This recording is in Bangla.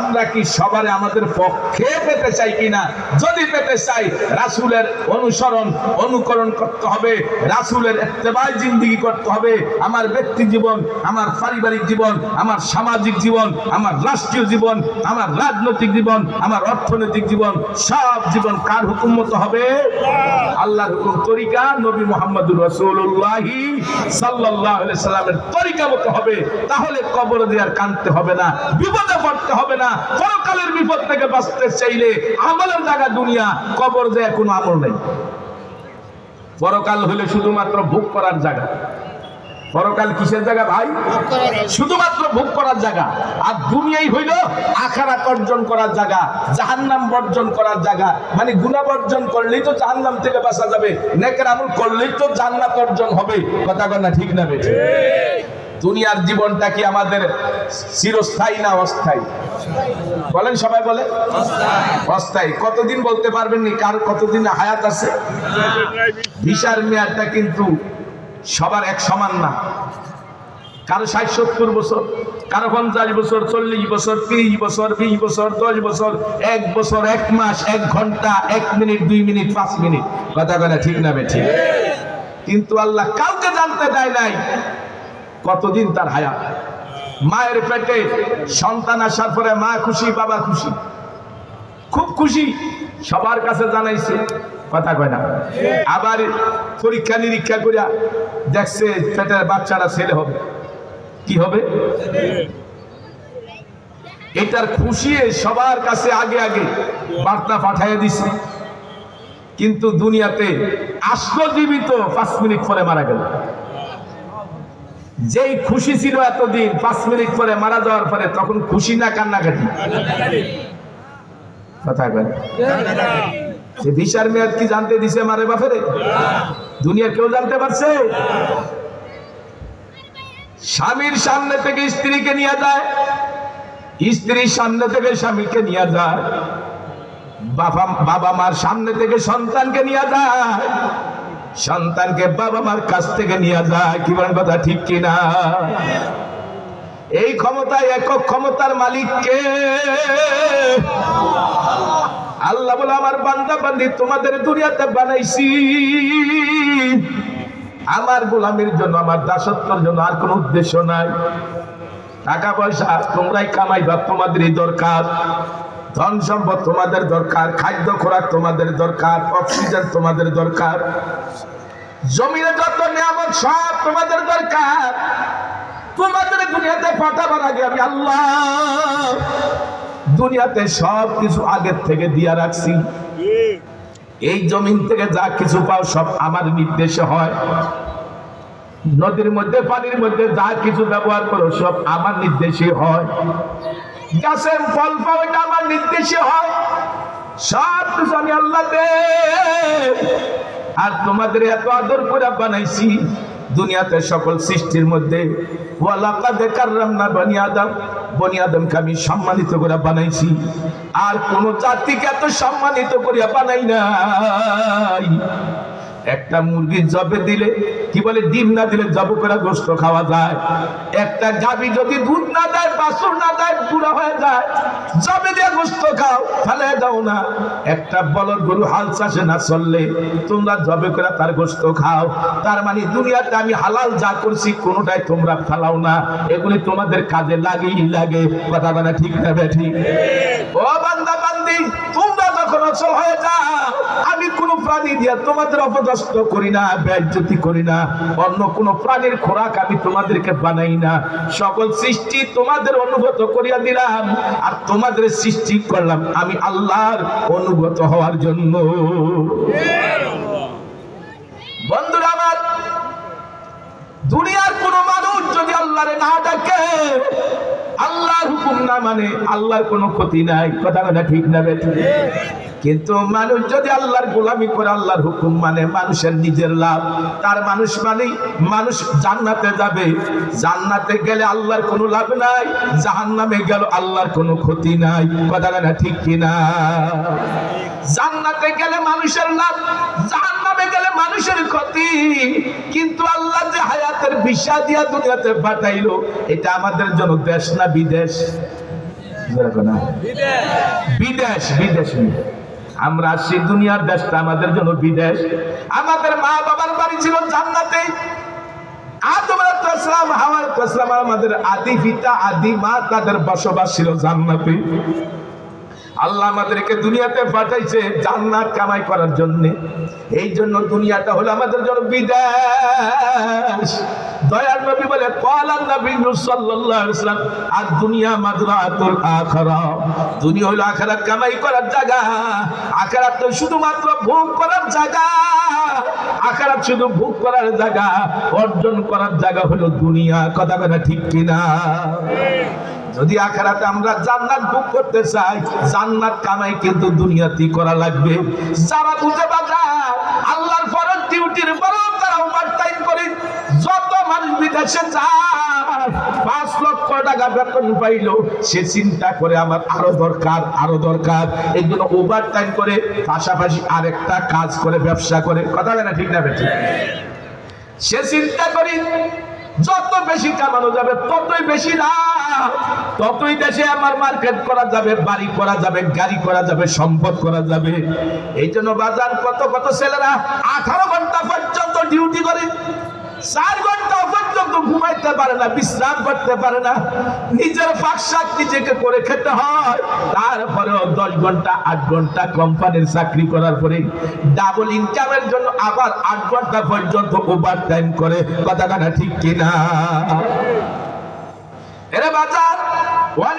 আমরা কি সবারে আমাদের পক্ষে পেতে চাই কিনা? যদি পেতে চাই, রাসুলের অনুসরণ, অনুকরণ করতে হবে, রাসুলের এত্তেবাই জিন্দিগি করতে হবে। আমার ব্যক্তি জীবন, আমার পারিবারিক জীবন, আমার সামাজিক জীবন, আমার রাষ্ট্রীয় জীবন, আমার রাজনৈতিক জীবন, আমার অর্থনৈতিক জীবন, সব জীবন কার হুকুম মতো হবে? আল্লাহর হুকুম তরিকা নবী মোহাম্মদুর রসুল্লাহি সাল্লাহ সাল্লামের তরিকা মতো হবে। তাহলে কবর দেওয়ার কানতে হবে না, বিপদে পড়তে হবে না। পরকালের বিপদ থেকে বাঁচতে চাইলে আমলের জায়গা দুনিয়া, কবর দেয়া কোনো আমল নেই। পরকাল হলে শুধুমাত্র ভোগ করার জায়গা। পরকাল কিসের জায়গা ভাই? শুধুমাত্র ভোগ করার জায়গা। আর দুনিয়াই হইল আখারাত অর্জন করার জায়গা, জাহান্নাম বর্জন করার জায়গা। মানে গুণা বর্জন করলেই তো জাহান্নাম থেকে বাঁচা যাবে। নেকের আমল করলেই তো জান্নাত অর্জন হবে। কথা কথা ঠিক না বেঠে? দুনিয়ার জীবনটা কি আমাদের চিরস্থায়ী না অস্থায়ী? বলেন সবাই বলে। অস্থায়ী। কতদিন বলতে পারবেন নি কার কতদিন হায়াত আছে? ভিসার মেয়াদটা কিন্তু সবার এক সমান না। কারও ষাট সত্তর বছর, কারও পঞ্চাশ বছর, চল্লিশ বছর, তিরিশ বছর, বিশ বছর, দশ বছর, এক বছর, এক মাস, এক ঘণ্টা, এক মিনিট, দুই মিনিট, পাঁচ মিনিট। কথা কথা ঠিক না বেঠি কিন্তু আল্লাহ কাউকে জানতে দেয় নাই। কতদিন তার হায়াত? মায়ের পেটে সন্তান আসার পরে মা খুশি, বাবা খুশি? খুব খুশি, সবার কাছে জানাইছে, কথা কয় না। আবার পরীক্ষা নিরীক্ষা করিয়া দেখছে পেটের বাচ্চারা ছেলে হবে। কি হবে? এটার খুশি সবার কাছে আগে আগে বার্তা পাঠাইয়া দিছে। কিন্তু দুনিয়াতে আশ্রজীবিত পাঁচ মিনিট পরে মারা গেল। যেই খুশি ছিল এতদিন, পাঁচ মিনিট পরে মারা যাওয়ার পরে তখন খুশি না কান্নাকাটি? কথা সে মেয়াদ কি জানতে দিছে মারে বাপেরে? কেউ জানতে পারছে? স্বামীর সামনে থেকে স্ত্রীকে নিয়ে যায়, স্ত্রীর সামনে থেকে স্বামীকে নিয়ে যায় বাবা বাবা মার সামনে থেকে সন্তানকে নিয়ে যায় সন্তানকে বাবা মার কাছ থেকে নিয়ে যায়, কি বলেন কথা ঠিক কিনা? এই ক্ষমতায় একক ক্ষমতার মালিককে আল্লাহ বলে, আমার বান্দা বান্দি তোমাদের দুনিয়াতে বানাইছি। আমার গোলামের জন্য, আমার দাসত্বর জন্য আর কোনো উদ্দেশ্য নাই। টাকা পয়সা তোমরাই কামাইবা, তোমাদেরই দরকার। ধন সম্পদ তোমাদের দরকার, খাদ্য খোরাক তোমাদের দরকার, অক্সিজেন তোমাদের দরকার, জমিনে যত নিয়ামত সব তোমাদের দরকার। তোমাদের দুনিয়াতে পাঠাবার আগে আমি আল্লাহ দুনিয়াতে সব কিছু আগের থেকে দিয়া রাখছি। এই জমিন থেকে যা কিছু পাও সব আমার নির্দেশে হয়। নদীর মধ্যে, পানির মধ্যে যা কিছু ব্যবহার করো সব আমার নির্দেশে হয়। গাছের ফল পাও, এটা আমার নির্দেশে হয়। সব কিছু আমি আল্লাহ আর তোমাদের এত আদর করে বানাইছি, দুনিয়াতে সকল সৃষ্টির মধ্যে। আমি সম্মানিত করে বানাইছি। আর কোন জাতিকে এত সম্মানিত করিয়া বানাই নাই। একটা মুরগি জবে দিলে, কি বলে, ডিম না দিলে জব করে গোস্ত খাওয়া যায়। একটা গাভী যদি দুধ না দেয় বাসুর না দেয় পুরো হয়ে যায়, জবে দিয়ে গোস্ত খাও, ফেলে দাও না। একটা বলদ গরু হাল চাষে না চললে, তোমরা জবে করে তার গোস্ত খাও। তার মানে দুনিয়াতে আমি হালাল যা করছি, কোনোটাই তোমরা ফেলাও না। এগুলি তোমাদের কাজে লাগেই লাগে। কথা বলা ঠিক না ঠিক? ও বান্দা বান্দি তোমরা যখন অচল হয়ে যাও আমি কোন প্রাণী দিয়া তোমাদের অপদস্থ করি না ব্যাজ্যতি করি না, অন্য কোন প্রাণীর খোরাক আমি তোমাদেরকে বানাই না। সকল সৃষ্টি তোমাদের অনুগত করিয়া দিলাম, আর তোমাদের সৃষ্টি করলাম আমি আল্লাহর অনুগত হওয়ার জন্য। বন্ধুরা আমার, দুনিয়ার কোন মানুষ যদি আল্লাহর না ডাকে, আল্লাহর হুকুম না মানে আল্লাহর কোনো ক্ষতি নাই। কথা কথা ঠিক না বেঠিক কিন্তু মানুষ যদি আল্লাহর গোলামি করে আল্লাহর হুকুম মানে মানুষের নিজের লাভ। তার মানুষ মানে মানুষ জান্নাতে যাবে। জান্নাতে গেলে আল্লাহর কোনো লাভ নাই জাহান্নামে গেল আল্লাহর কোনো ক্ষতি নাই। কথা না ঠিক কিনা? জান্নাতে গেলে মানুষের লাভ জাহান্নামে গেলে মানুষের ক্ষতি। কিন্তু আল্লাহ যে হায়াতের বিষা দিয়া দুনিয়াতে পাঠাইলো এটা আমাদের জন্য দেশ না বিদেশ? না। বিদেশ বিদেশ বিদেশ। আমরা আসছি দুনিয়ার দেশটা আমাদের জন্য বিদেশ। আমাদের মা বাবার বাড়ি ছিল জান্নাতে। আমাদের আদি পিতা, আদি মা তাদের বসবাস ছিল জান্নাতে। আল্লাহ আমাদেরকে দুনিয়াতে পাঠাইছে জান্নাত কামাই করার জন্য। এই জন্য দুনিয়াটা হলো আমাদের জন্য বিদেশ। দয়ার নবী বলে কলান নবী সাল্লাল্লাহু ওয়াসাল্লাম আর দুনিয়া মাদরাতুল আখিরা। দুনিয়া হলো আখিরাত কামাই করার জায়গা। আখিরাত তো শুধুমাত্র ভোগ করার জায়গা। আখিরাত শুধু ভোগ করার জায়গা, অর্জন করার জায়গা হলো দুনিয়া। কথা কথা ঠিক কিনা? যদি আখেরাতে আমরা জান্নাত বুক করতে চাই, জান্নাত কামাই কিন্তু দুনিয়াতেই করা লাগবে। যারা বুঝে বাজার আল্লাহর ফরজ ডিউটির বড় তারা ওভার টাইম করে। যত মানুষ বিদেশে যায়, পাঁচ লক্ষ টাকা বেতন পাইলো, সে চিন্তা করে আমার আরও দরকার আরও দরকার। এই জন্য ওভার টাইম করে, পাশাপাশি আরেকটা কাজ করে, ব্যবসা করে। কথা না ঠিক না বেঠিক? সে চিন্তা করি, যত বেশি কামানো যাবে, ততই বেশি লাভ। ততই দেশে আমার মার্কেট করা যাবে, বাড়ি করা যাবে, গাড়ি করা যাবে, সম্পদ করা যাবে। এই জন্য বাজার কত কত ছেলেরা আঠারো ঘণ্টা পর্যন্ত ডিউটি করে। চার ঘণ্টা পর্যন্ত ঘুমাইতে পারে না, বিশ্রাম করতে পারে না। নিজের পাকশাক নিজেকে করে খেতে হয়। তারপরেও দশ ঘণ্টা, আট ঘণ্টা কোম্পানির চাকরি করার পরে ডাবল ইনকামের জন্য আবার আট ঘণ্টা পর্যন্ত ওভার টাইম করে। কথা কাটা ঠিক কিনা? এরা বাজার অনেক